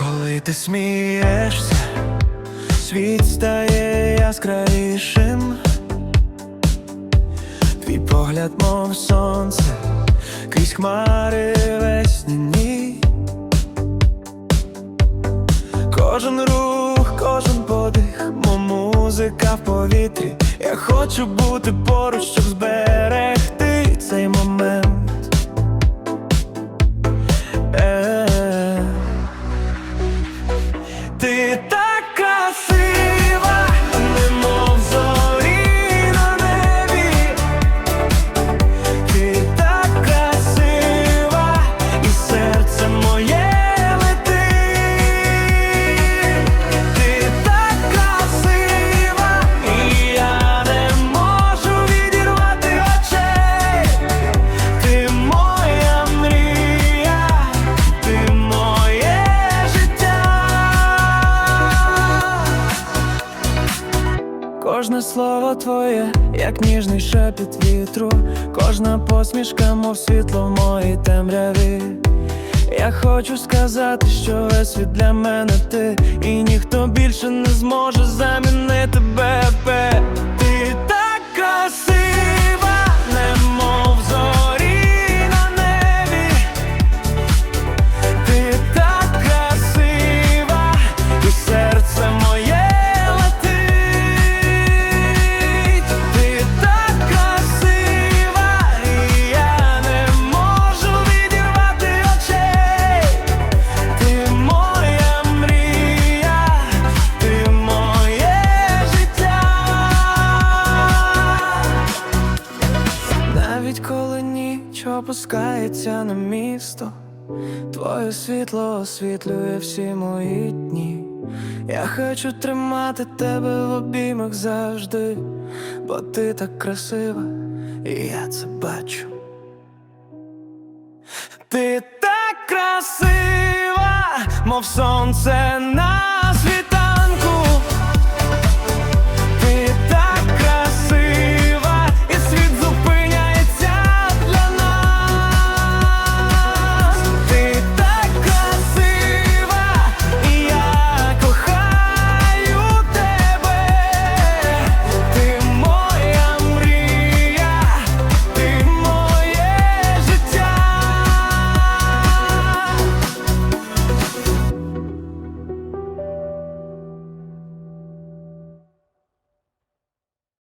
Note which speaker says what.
Speaker 1: Коли ти смієшся, світ стає яскравішим. Твій погляд, мов сонце, крізь хмари весняні. Кожен рух, кожен подих, мов музика в повітрі. Я хочу бути поруч, щоб зберегти цей момент. Слово твоє, як ніжний шепіт вітру, кожна посмішка, мов світло в моїй темряві. Я хочу сказати, що весь світ для мене ти, і ніхто більше не зможе замінити опускається на місто. Твоє світло освітлює всі мої дні. Я хочу тримати тебе в обіймах завжди, бо ти так красива, і я це бачу. Ти так красива, мов сонце на